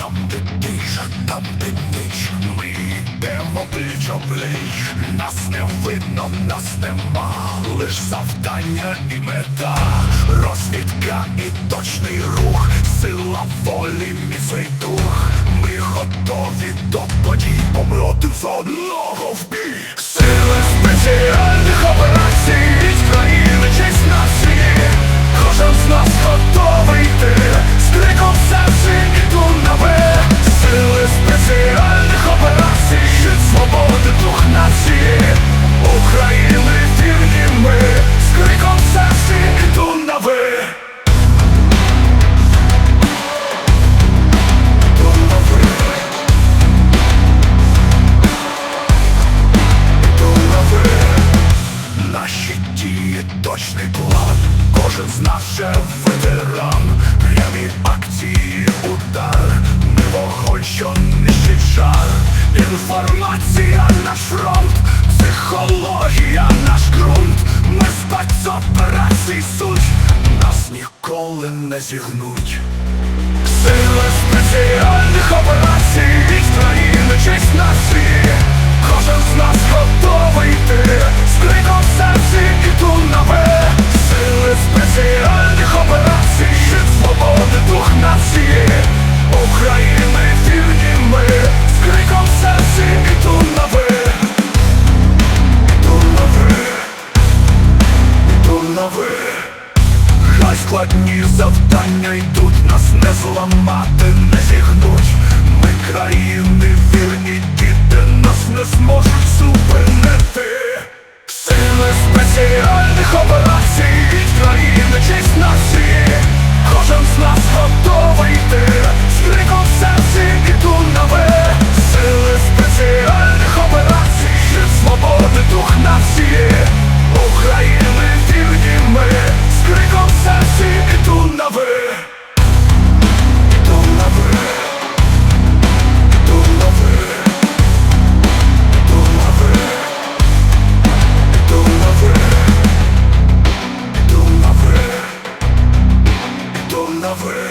Там де тиша, там де ніч Ми йдемо пліч обліч Нас не видно, нас нема. Лиш завдання і мета. Розвідка і точний рух. Сила волі, міцний дух. Ми готові до подій. Помроти з одного в бій Сили спеціальних операцій нації. України вірні ми З криком серці іду на на ви. Точний план. Кожен з же ветеран. Прямі акції, удар Інформація наш фронт Психологія наш ґрунт. Ми спецоперацій суть Нас ніколи не зігнуть. Сили Хай складні завдання йдуть, нас не зламати, не зігнуть of it.